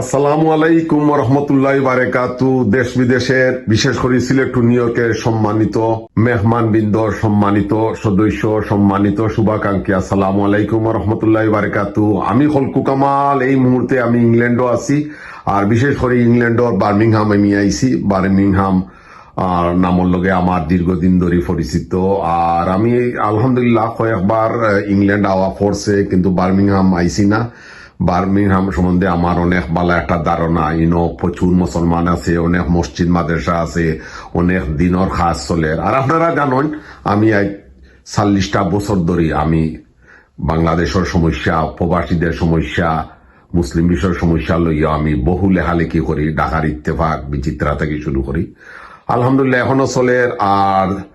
আসসালামু আলাইকুম রহমতুল্লাহ বারেকাতু। দেশ বিদেশের, বিশেষ করে সিলেট ও নিউ ইয়র্কের সম্মানিত মেহমান বৃন্দ, সম্মানিত সদস্য, সম্মানিত শুভাকাঙ্ক্ষী, আসসালামু আলাইকুম রহমতুল্লাহ বারেকাতু। আমি হলকু কামাল, এই মুহূর্তে আমি ইংল্যান্ডও আছি, আর বিশেষ করে ইংল্যান্ডর বার্মিংহাম আমি আইছি। বার্মিংহাম আর নামর লগে আমার দীর্ঘদিন ধরে পরিচিত। আর আমি আলহামদুলিল্লাহ কয়েকবার ইংল্যান্ড আওয়া পড়ছে, কিন্তু বার্মিংহাম আইছি না। বার্মিংহাম সম্বন্ধে আমার অনেক ভালো একটা ধারণা। ইনো প্রচুর মুসলমান আছে, অনেক মসজিদ, মাদ্রাসা আছে, অনেক দিনর খাস চলে। আর আপনারা জানেন, আমি আজ চাল্লিশটা বছর ধরে আমি বাংলাদেশের সমস্যা, প্রবাসীদের সমস্যা, মুসলিম বিষয়ের সমস্যা লইয়া আমি বহু লেখালেখি করি, ঢাকার ইত্তেফাক, বিচিত্রা থেকে শুরু করি। আলহামদুলিল্লাহ, এখনও চলে। আর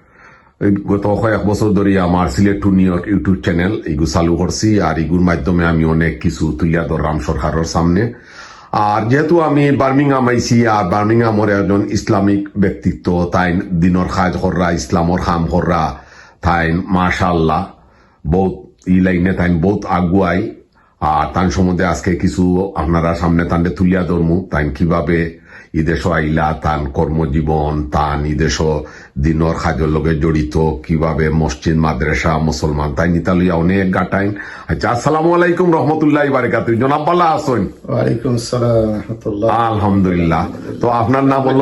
গত কয়েক বছর ধরে আমার Sylhet to New York YouTube channel এগু চালু করছি, আর এগুর মাধ্যমে আমি অনেক কিছু তুলিয়া ধরলাম সরকারের সামনে। আর যেহেতু আমি বার্মিংহাম আইছি, আর বার্মিংহামের একজন ইসলামিক ব্যক্তিত্ব তাই দিনর খাজ কররা, ইসলামর খাম কররা তাই মাশাল্লাহ বহুত ই লাইনে তাই বহুত আগুয়াই। আর তান সম্বন্ধে আজকে কিছু আপনারা সামনে তান্ডে তুলিয়া ধরমু তাই কীভাবে ইদেশ আইলা তান কর্মজীবন তান ইদেশ দিনর খাজর লগে জড়িত কীভাবে মসজিদ মাদ্রাসা মুসলমান তাই নিতালিয়া অনেক গাটাইন। আচ্ছা আসসালামু আলাইকুম রহমতুল্লাহ বারিকাতু জনাব ওয়ালাইকুম সালাম রহমতুল্লাহ। আলহামদুলিল্লাহ। তো আপনার নাম বলল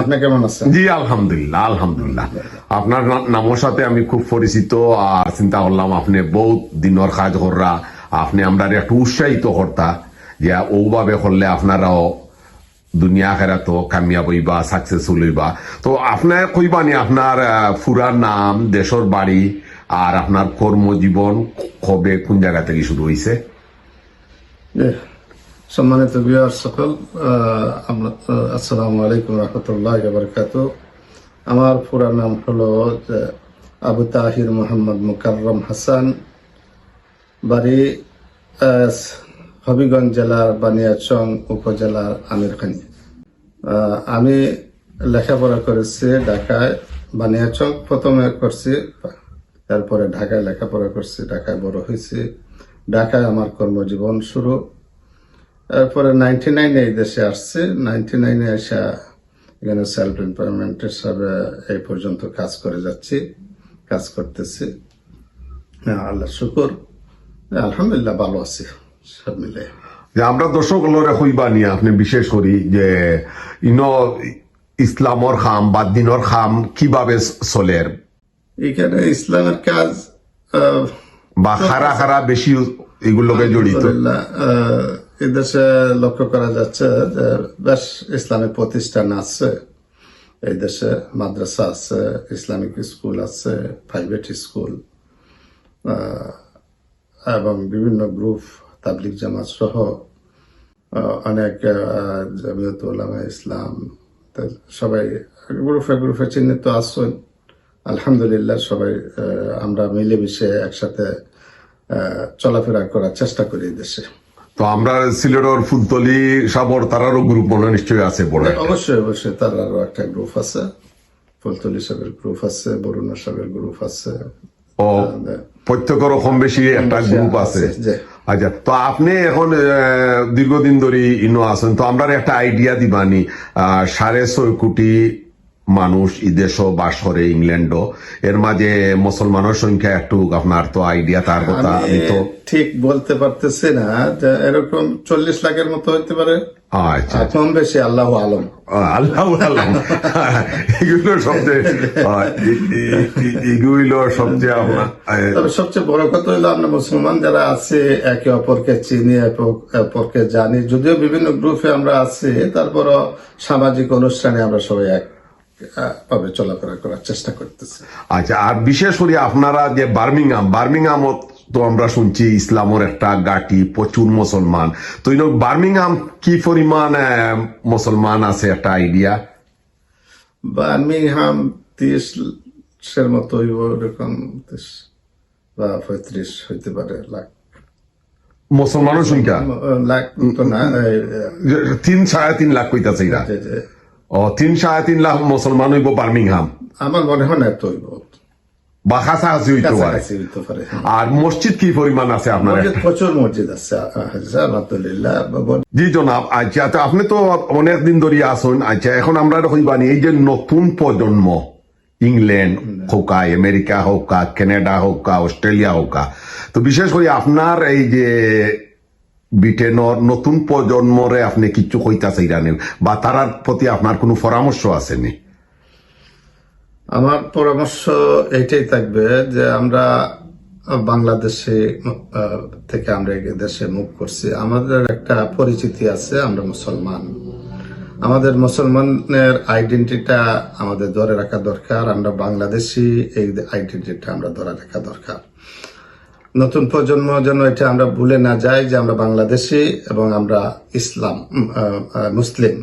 আপনি কেমন আছেন? জি আলহামদুলিল্লাহ আলহামদুলিল্লাহ। আপনার নামের সাথে আমি খুব পরিচিত আর চিন্তা করলাম আপনি বহুত দিনের কাজ কররা। আপনি আমরা একটু উৎসাহিত কর্তা যে ওভাবে করলে আপনারাও দুনিয়া খেরা তো কামিয়াব হইবা সাকসেসফুল হইবা। তো আপনার কইবানি আপনার আহ, ফুরা নাম দেশের বাড়ি আর আপনার কর্মজীবন কবে কোন জায়গা থেকে শুরু হয়েছে সম্মানিত বিহার সকল আমরা আসসালামু আলাইকুম রহমতুল্লাহ বরকাত আমার পুরা নাম হলো আবু তাহির মোহাম্মদ মুকাররম হাসান। বাড়ি হবিগঞ্জ জেলার বানিয়াচং উপজেলার আমিরখানি আমি লেখাপড়া করেছি ঢাকায়, বানিয়াচং প্রথমে করছি, তারপরে ঢাকায় লেখাপড়া করছি, ঢাকায় বড় হয়েছি। ঢাকায় আমার কর্মজীবন শুরু। এরপরে নাইনটি নাইনে এই দেশে আসছি। নাইনটি নাইনে এসে এখানে সেলফ এমপ্লয়মেন্ট হিসাবে এই পর্যন্ত কাজ করে যাচ্ছি, কাজ করতেছি। আল্লাহ শুকুর। আলহামদুলিল্লাহ ভালো আছি। যে আমরা দর্শক লরে হইবানি আপনি বিশেষ করি যে ইন ইসলামর খাম বা দিনর খাম কীভাবে চলের এখানে ইসলামের কাজ বা খারা খারা বেশি এগুলোকে জড়িত? আলহামদুলিল্লাহ, আহ, এই দেশে লক্ষ্য করা যাচ্ছে যে বেশ ইসলামিক প্রতিষ্ঠান আছে। এই দেশে মাদ্রাসা আছে ইসলামিক স্কুল আছে প্রাইভেট স্কুল এবং বিভিন্ন গ্রুপ তাবলিক জামাত সহ অনেক জামিয়াত ওলামা ইসলাম সবাই গ্রুপে গ্রুপে চিহ্নিত আসছেন আলহামদুলিল্লাহ সবাই আমরা মিলেমিশে একসাথে চলাফেরা করার চেষ্টা করি দেশে। তো আমরা সিলেটর ফুলতলি সাবর তারারও গ্রুপ মনে নিশ্চয়ই আছে বড় অবশ্যই অবশ্যই তার আরও একটা গ্রুপ আছে। ফুলতলি সাহেবের গ্রুপ আছে বরুণা সাহেবের গ্রুপ আছে প্রত্যেকেরও কম বেশি একটা গ্রুপ আছে। আচ্ছা তো আপনি এখন আহ, দীর্ঘদিন ধরে ইনো আছেন তো আমরা একটা আইডিয়া দিবানি সাড়ে ছয় কোটি মানুষ ইদেশ বাস করে ইংল্যান্ড এর মাঝে মুসলমানের সংখ্যা একটু আপনার তো আইডিয়া তার কথা তো ঠিক বলতে পারতেছি না এরকম চল্লিশ লাখের মতো হইতে পারে। আচ্ছা। কম বেশি আল্লাহ আলম। আল্লাহ আল্লাহ এগুলো সবচেয়ে এগুলো তবে বড় কথা হলো আমরা মুসলমান যারা আছে একে অপরকে চিনি অপরকে জানি। যদিও বিভিন্ন গ্রুপে আমরা আছি তারপরও সামাজিক অনুষ্ঠানে আমরা সবাই এক। ভাবে চলাফেরা করার চেষ্টা করতেছি। আচ্ছা আর বিশেষ করে আপনারা যে বার্মিংহাম বার্মিংহাম তো আমরা শুনছি ইসলামের একটা গাটি প্রচুর মুসলমান। তো বার্মিংহাম কি পরিমাণ মুসলমান আছে একটা আইডিয়া বার্মিংহাম তিরিশের মতো এরকম বা পঁয়ত্রিশ হইতে পারে লাখ। মুসলমানের সংখ্যা? লাখ তো না তিন সাড়ে তিন লাখ কইতাছে এরা। ও তিন সাড়ে তিন লাখ মুসলমান হইব বার্মিংহাম। আমার মনে হয় না এত হইব। বা কাছাকাছি হইতে পারে। কাছাকাছি হইতে পারে হ্যাঁ। আর মসজিদ কি পরিমাণ আছে আপনার প্রচুর মসজিদ আছে আলহামদুলিল্লাহ জি জনাব আচ্ছা আপনি তো অনেক দিন ধরে আসুন আচ্ছা এখন আমরা হইবানি এই যে নতুন প্রজন্ম ইংল্যান্ড। হোক আমেরিকা হোক কানাডা হোক অস্ট্রেলিয়া হোক তো বিশেষ করে আপনার এই যে ব্রিটেনের নতুন প্রজন্মরে আপনি কিছু কইতা চাইরানি বা তারার প্রতি আপনার কোনো পরামর্শ আসেনি আমার পরামর্শ এটাই থাকবে যে আমরা বাংলাদেশে থেকে আমরা দেশে মুখ করছি। আমাদের একটা পরিচিতি আছে, আমরা মুসলমান। আমাদের মুসলমানের আইডেন্টিটা আমাদের ধরে রাখা দরকার। আমরা বাংলাদেশি এই আইডেন্টিটা আমরা ধরে রাখা দরকার। নতুন প্রজন্ম যেন এটা আমরা ভুলে না যাই যে আমরা বাংলাদেশি এবং আমরা ইসলাম মুসলিম।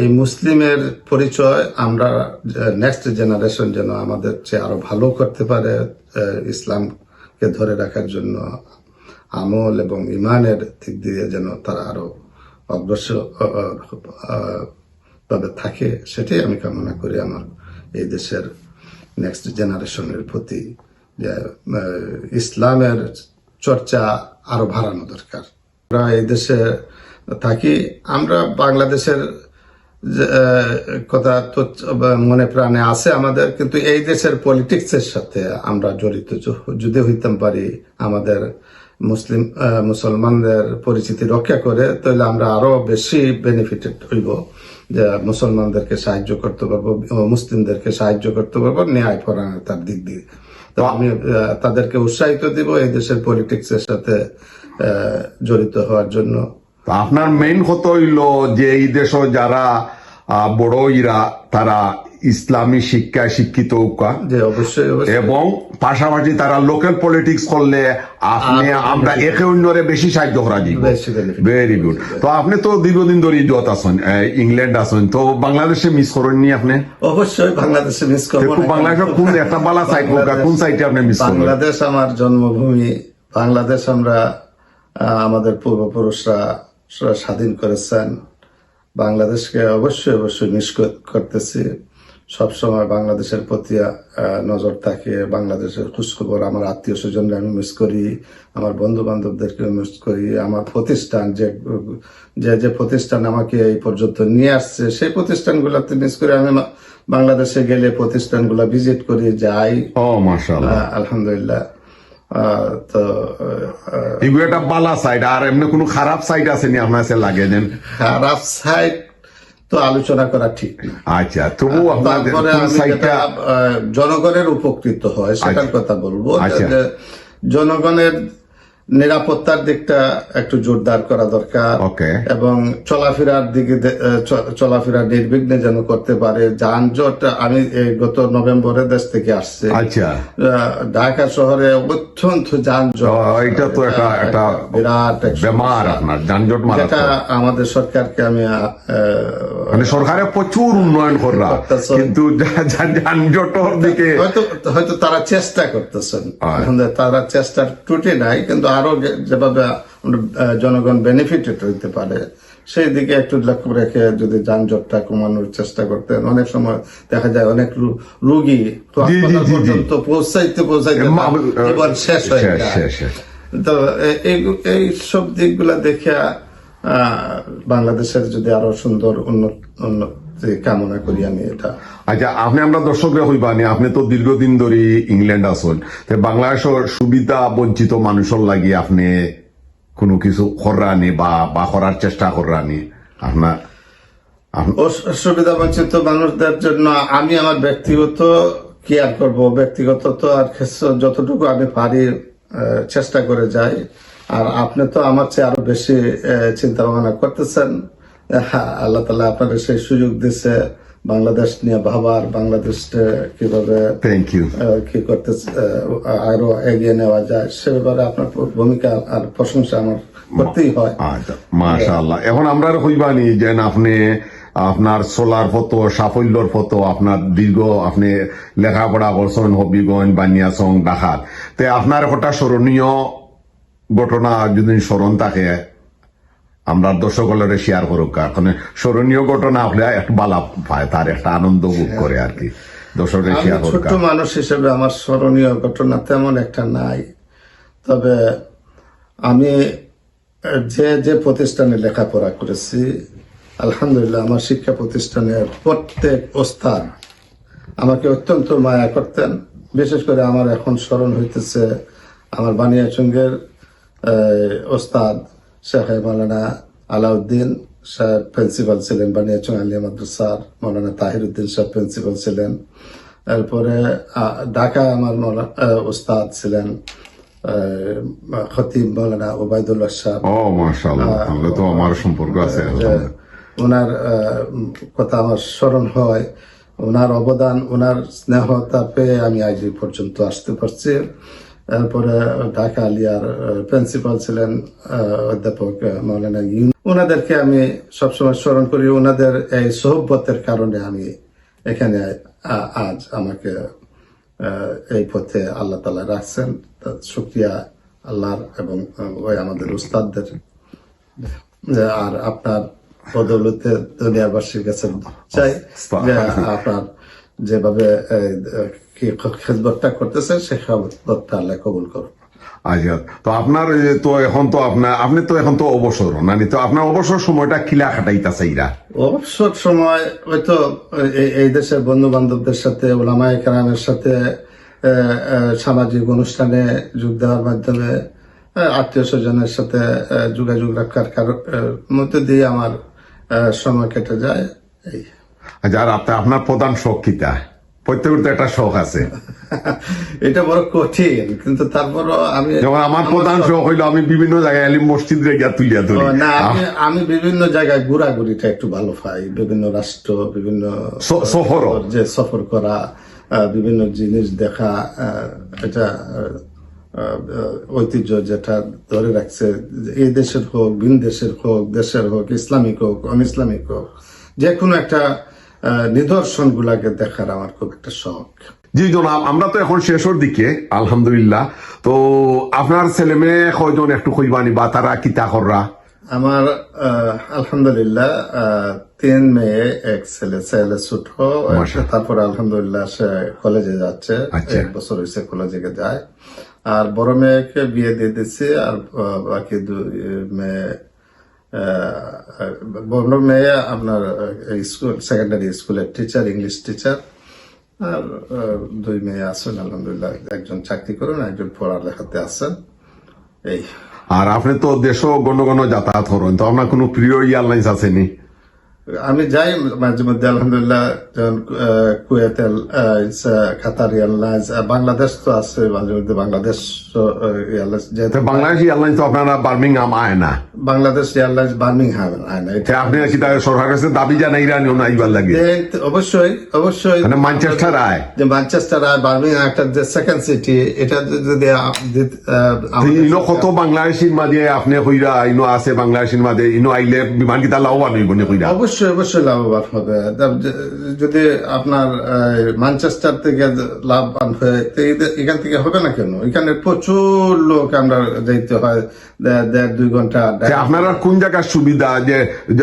এই মুসলিমের পরিচয় আমরা নেক্সট জেনারেশন যেন আমাদের চেয়ে আরও ভালো করতে পারে ইসলামকে ধরে রাখার জন্য আমল এবং ইমানের দিক দিয়ে যেন তারা আরও অগ্রসর ভাবে থাকে, সেটাই আমি কামনা করি আমার এই দেশের নেক্সট জেনারেশনের প্রতি। ইসলামের চর্চা আরও বাড়ানো দরকার। আমরা এই দেশে থাকি, আমরা বাংলাদেশের কথা তো মনে প্রাণে আছে আমাদের, কিন্তু এই দেশের পলিটিক্স এর সাথে আমরা জড়িত। যদি হইতাম পারি আমাদের মুসলিম মুসলমানদের পরিচিতি রক্ষা করে, তাহলে আমরা আরও বেশি বেনিফিটেড হইব। যে, মুসলমানদেরকে সাহায্য করতে পারব, মুসলিমদেরকে সাহায্য করতে পারব ন্যায় পরায়ণতার দিক দিয়ে। তো আমি তাদেরকে উৎসাহিত দিব এই দেশের পলিটিক্সের সাথে জড়িত হওয়ার জন্য। আপনার মেইন কথা হইল যে এই দেশ যারা বড় ইরা তারা ইসলামী শিক্ষায় শিক্ষিত এবং পাশাপাশি তারা লোকাল পলিটিক্স করলে আপনি আমরা একে অন্যরে বেশি সাহায্য করা যাব ভেরি গুড তো আপনি তো দীর্ঘদিন ধরে যত আছেন ইংল্যান্ড আছেন তো বাংলাদেশে মিস করেননি আপনি? অবশ্যই বাংলাদেশে মিস করব বাংলাদেশের কোন একটা বালা সাইড হোক কোন সাইডে আপনি মিস করবেন বাংলাদেশ আমার জন্মভূমি। বাংলাদেশ আমরা আমাদের পূর্বপুরুষরা স্বাধীন করেছেন। বাংলাদেশকে অবশ্যই অবশ্যই মিস করতেছি। সবসময় বাংলাদেশের প্রতি নজর থাকে বাংলাদেশের খোঁজখবর আমার আত্মীয় স্বজনরা আমি মিস করি আমার বন্ধু বান্ধবদেরকে মিস করি আমার প্রতিষ্ঠান যে যে যে প্রতিষ্ঠান আমাকে এই পর্যন্ত নিয়ে আসছে সেই প্রতিষ্ঠানগুলোতে মিস করে আমি বাংলাদেশে গেলে প্রতিষ্ঠানগুলো ভিজিট করি যাই। আলহামদুলিল্লাহ। তো এগুলো একটা বালা সাইড আর এমনি কোনো খারাপ সাইড আছে নি আপনার লাগে? খারাপ সাইড তো আলোচনা করা ঠিক না আচ্ছা তবু আপনার তারপরে আমি আহ, জনগণের উপকৃত হয় সেটার আচ্ছা। কথা বলব আচ্ছা। জনগণের নিরাপত্তার দিকটা একটু জোরদার করা দরকার। এবং চলাফেরার দিকে চলাফেরা নির্বিঘ্নে যেন করতে পারে। যানজট আমি গত নভেম্বরে দেশ থেকে আসছে। আচ্ছা। ঢাকা শহরে অত্যন্ত যানজট। এটা তো একটা- একটা বিরাট বেমার আপনার যানজট যেটা আমাদের সরকারকে আমি মানে সরকারে প্রচুর উন্নয়ন কররা কিন্তু দিকে হয়তো হয়তো তারা চেষ্টা করতেছেন। তারা চেষ্টার ত্রুটি নাই কিন্তু আরও যে- যেভাবে জনগণ বেনিফিটেড হইতে পারে সেই দিকে একটু লক্ষ্য রেখে যদি যানজটটা কমানোর চেষ্টা করতেন অনেক সময় দেখা যায় অনেক রুগী। পর্যন্ত পৌঁছাইতে পৌঁছাইতে জীবন শেষ হয়ে যায়। তো এই- সব দিকগুলা দেখে আহ, বাংলাদেশের যদি আরও সুন্দর উন্নত উন্নতি কামনা করি আমি এটা। আচ্ছা আপনি আমরা দর্শকরা হইবানি আপনি তো দীর্ঘদিন ধরে ইংল্যান্ড আসুন বাংলাদেশের সুবিধা বঞ্চিত মানুষের লাগি আপনি কোনো কিছু করানি বা বা করার চেষ্টা করানি আপনার আপ- অসুবিধা বঞ্চিত মানুষদের জন্য আমি আমার ব্যক্তিগত কেয়ার করব। ব্যক্তিগত তো আর যতটুকু আমি পারি চেষ্টা করে যাই। আর আপনি তো আমার চেয়ে আরও বেশি চিন্তা ভাবনা করতেছেন। আল্লাহ তালা আপনাদের সেই সুযোগ দিচ্ছে বাংলাদেশ নিয়ে ভাবার বাংলাদেশকে কীভাবে থ্যাংক ইউ কি করতে আরও এগিয়ে নেওয়া যায় সে ব্যাপারে আপনার ভূমিকা আর প্রশংসা আমার করতেই হয়। আচ্ছা মাশাআল্লাহ। এখন আমরা হইবানি যে আপনি আপনার সোলার ফটো সাফল্যর ফটো আপনার দীর্ঘ আপনি লেখাপড়া করছেন হবিগঞ্জ বানিয়াসং ডাকাত তে আপনার একটা স্মরণীয় ঘটনা যদি স্মরণ থাকে আমরা দর্শকলরে শেয়ার করুক কারণ স্মরণীয় ঘটনা হলে একটা বালা পায় তার একটা আনন্দ ভোগ করে আর কি। দর্শকের শেয়ার করকা মানুষ হিসেবে আমার স্মরণীয় ঘটনা তেমন একটা নাই। তবে আমি যে যে প্রতিষ্ঠানে লেখাপড়া করেছি আলহামদুলিল্লাহ আমার শিক্ষা প্রতিষ্ঠানের প্রত্যেক ওস্তাদ আমাকে অত্যন্ত মায়া করতেন। বিশেষ করে আমার এখন স্মরণ হইতেছে আমার বানিয়াচুঙ্গের ওস্তাদ শেখ মালানা আলাউদ্দিন সাহেব প্রিন্সিপাল ছিলেন বানিয়াচুং আলিয়া মাদ্রাসার মৌলানা তাহির উদ্দিন সাহেব প্রিন্সিপাল ছিলেন এরপরে ঢাকা আমার ওস্তাদ ছিলেন খতিব মৌলানা ওবায়দুল্লাহ সাহেব ও মাশাআল্লাহ তাহলে তো আমার সম্পর্ক আছে ওনার কথা আমার স্মরণ হয় ওনার অবদান ওনার স্নেহতা পেয়ে আমি আজ পর্যন্ত আসতে পারছি এরপরে ঢাকা আলিয়ার প্রিন্সিপাল ছিলেন অধ্যাপক মৌলানা ইউন ওনাদেরকে আমি সবসময় স্মরণ করি। ওনাদের এই সহব্বতের কারণে আমি এখানে আজ আমাকে এই পথে আল্লাহ তালা রাখছেন। শুক্রিয়া আল্লাহর এবং ওই আমাদের উস্তাদদের। আর আপনার বদৌলতে দুনিয়াবাসীর কাছে চাই আপনার যেভাবে এই, কি খেদমতটা করতেছেন সেই খেদমতটা আল্লাহ কবুল করুন আচ্ছা তো আপনার তো এখন তো আপনার আপনি তো এখন তো অবসর নানি? তো আপনার অবসর সময়টা কিলা খাটাইতাছে ইরা? অবসর সময় হয়তো এই- এই দেশের বন্ধু বান্ধবদের সাথে ওলামায় কেরামের সাথে সামাজিক অনুষ্ঠানে যোগ দেওয়ার মাধ্যমে আত্মীয় স্বজনের সাথে যোগাযোগ রাখার মধ্যে দিয়ে আমার সময় কেটে যায়। এই। আচ্ছা আর আপনার প্রধান শখ কিতা? প্রত্যেকের তো একটা শখ আছে। এটা বড় কঠিন কিন্তু তারপরও আমি যেমন আমার প্রধান শখ হইল আমি বিভিন্ন জায়গায় আলিম মসজিদ তুলিয়া না আমি বিভিন্ন জায়গায় ঘোরাঘুরিটা একটু ভালো পাই। বিভিন্ন রাষ্ট্র বিভিন্ন স- সফরও। যে সফর করা বিভিন্ন জিনিস দেখা এটা ঐতিহ্য যেটা ধরে রাখছে এই দেশের হোক ভিন দেশের হোক দেশের হোক ইসলামিক হোক অন ইসলামিক হোক যে কোনো একটা নিদর্শন গুলাকে দেখার আমার খুব একটা শখ। জি জনাব আমরা তো এখন শেষের দিকে আলহামদুলিল্লাহ। তো আপনার ছেলে মেয়ে কয়জন একটু কইবানি বা তারা কিতা কররা? আমার আলহামদুলিল্লাহ তিন মেয়ে এক ছেলে ছেলে ছোট। তারপরে আলহামদুলিল্লাহ সে কলেজে যাচ্ছে আচ্ছা। এক বছর হয়েছে কলেজে যায়। আর বড় মেয়েকে বিয়ে দিয়ে দিচ্ছি আর বাকি দুই মেয়ে বড় মেয়ে, আপনার স্কুল সেকেন্ডারি স্কুলের টিচার ইংলিশ টিচার আর দুই মেয়ে আছেন, আলহামদুলিল্লাহ, একজন চাকরি করেন, একজন পড়ালেখাতে আছেন। এই। আর আপনি তো দেশ গণ গণ যাতায়াত করেন, তো আপনার কোনো প্রিয় এয়ারলাইন্স আসেনি? আমি যাই মাঝে মধ্যে আলহামদুলিল্লাহ কুয়েত কাতার এয়ারলাইন্স বাংলাদেশ তো আছে মাঝে মধ্যে বাংলাদেশ এয়ারলাইন্স তো বাংলাদেশ এয়ারলাইন্স তো আপনারা বার্মিংহাম আয় না? বাংলাদেশ এয়ারলাইন্স বার্মিংহাম আয় না। এটা আপনি কি তার সরকার কাছে দাবি জানাই রানিও না এইবার লাগে? অবশ্যই অবশ্যই। মানে ম্যানচেস্টার আয়? যে ম্যানচেস্টার আর বার্মিংহাম একটা যে সেকেন্ড সিটি এটা যদি ইনো কত বাংলাদেশির মাঝে আপনি কইরা ইনো আছে বাংলাদেশির মাঝে ইনো আইলে বিমান কিতা লাভবান হইব নি কইরা? অবশ্যই। অবশ্যই অবশ্যই লাভবান হবে। যদি আপনার আহ, ম্যানচেস্টার থেকে লাভবান হয়ে এখান থেকে হবে না কেন? এখানে প্রচুর লোক আমরা যাইতে হয় দেড় দুই ঘণ্টা আপনারা কোন জায়গার সুবিধা? যে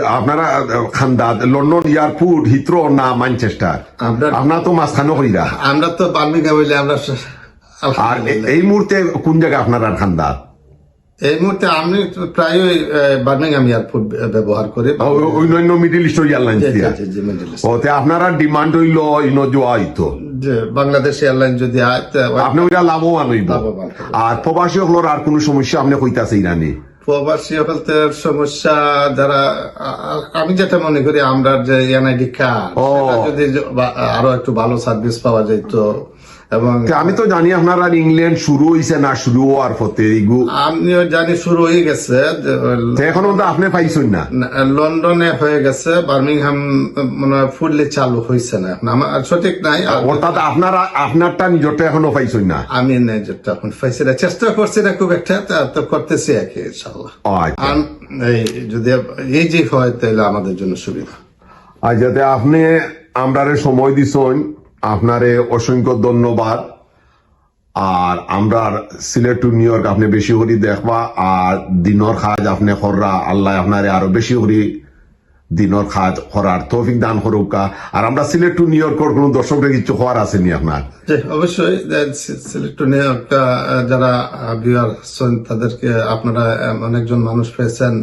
আপনারা খান্দা লন্ডন এয়ারপোর্ট হিথ্রো না ম্যানচেস্টার আমরা- তো মাঝখানে কইরা। আমরা তো বার্মিংহাম হইলে আমরা আর এই মুহূর্তে কোন জায়গা আপনারা খান্দা এই মুহূর্তে আমি প্রায়ই বার্মিংহাম এয়ারপোর্ট ব্যবহার করি অন্যান্য মিডিল ইস্ট এয়ারলাইন্স। ওতে আপনারা ডিমান্ড হইল ইনো জোয়া হইতো যে বাংলাদেশ এয়ারলাইন যদি আপনি ওইটা লাভবান হইব। আর প্রবাসী হলোর আর কোন সমস্যা আপনি কইতাছে ইরানি? প্রবাসী হেলথের সমস্যা যারা আমি যেটা মনে করি আমরা যে এনআইডি কার্ড। যদি আরও একটু ভালো সার্ভিস পাওয়া যেত এবং আমি তো জানি আপনার আর ইংল্যান্ড শুরু হইছে না শুরু হওয়ার পথে আমিও জানি শুরু হয়ে গেছে এখনও তো আপনি পাইছেন না? লন্ডনে হয়ে গেছে বার্মিংহাম মানে ফুললে চালু হয়েছে না আমার সঠিক নাই অর্থাৎ আপনার আপনারটা নিজরটা এখনও পাইছেন না? আমি নেই যেটা এখন পাইছি না। চেষ্টা করছি না খুব একটা তো করতেছি আর কি ইনশাল্লাহ আচ্ছা। যদি এই যে হয় তাহলে আমাদের জন্য সুবিধা। আর যাতে আপনি আমরারে সময় দিছেন আপনারে অসংখ্য ধন্যবাদ। আর আমরা সিলেট টু নিউ ইয়র্ক আপনি বেশি করি দেখবা, আর দিনর কাজ আপনি হররা আল্লাহ আপনারে আরও বেশি করি দিনের খাত হরার তৌফিক দান করুকা আর আমরা সিলেট টু নিউ ইয়র্কের কোন দর্শকরা কিছু হওয়ার আসেনি আপনার। অবশ্যই। সিলেক্টনে যারা বিহার আছেন, তাদেরকে আপনারা অনেকজন মানুষ পেয়েছেন,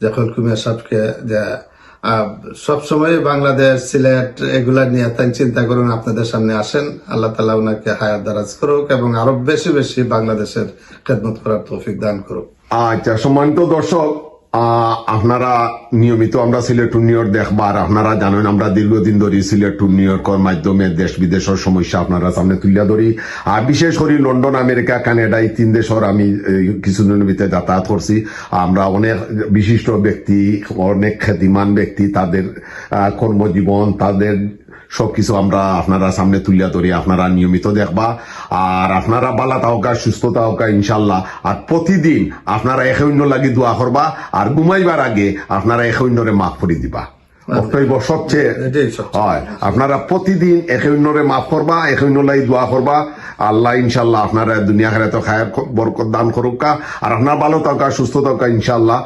যে কলকুমিয়া সাহেবকে, যে সব সময় বাংলাদেশ, সিলেট এগুলা নিয়ে তাই চিন্তা করুন, আপনাদের সামনে আসেন। আল্লাহ তালা ওনাকে হায়াত দারাজ করুক এবং আরও বেশি বেশি বাংলাদেশের খেদমত করার তৌফিক দান করুক। আচ্ছা সম্মানিত দর্শক আপনারা নিয়মিত আমরা সিলেট টু নিউ ইয়র্ক দেখবার, আপনারা জানেন আমরা দীর্ঘদিন ধরে সিলেট টু নিউ ইয়র্কের মাধ্যমে দেশ বিদেশের সমস্যা আপনারা সামনে তুলিয়া ধরি। আর বিশেষ করে লন্ডন, আমেরিকা, কানাডা, এই তিন দেশের আমি কিছুদিনের ভিতরে যাতায়াত করছি। আমরা অনেক বিশিষ্ট ব্যক্তি, অনেক খ্যাতিমান ব্যক্তি, তাদের কর্মজীবন, তাদের সবকিছু আমরা আপনারা সামনে তুলিয়া ধরি, আপনারা নিয়মিত দেখবা। আর আপনারা বালা তাহকা সুস্থ তাহকা ইনশাল্লাহ। আর প্রতিদিন আপনারা এক অন্য লাগি দোয়া করবা, আর ঘুমাইবার আগে আপনারা এক অন্যরে মাফ করে দিবা। অতএব সবচেয়ে হয়। আপনারা প্রতিদিন একে অন্যরে মাফ করবা একে অন্য লাই দোয়া করবা। আল্লাহ ইনশাল্লাহ আপনারা দুনিয়া খেলে তো খায়ের বরকত দান করুকা আর আপনার ভালো থাকা সুস্থ থাকা ইনশাল্লাহ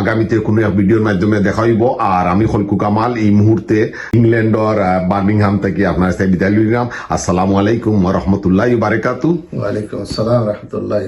আগামীতে কোনো এক ভিডিওর মাধ্যমে দেখাইব আর আমি খলকু কামাল এই মুহূর্তে ইংল্যান্ডর বার্মিংহাম থেকে আপনার সাথে বিদায় লইলাম আসসালামু আলাইকুম রহমতুল্লাহ বারেকাতু ওয়ালাইকুম আসসালাম রহমতুল্লাহ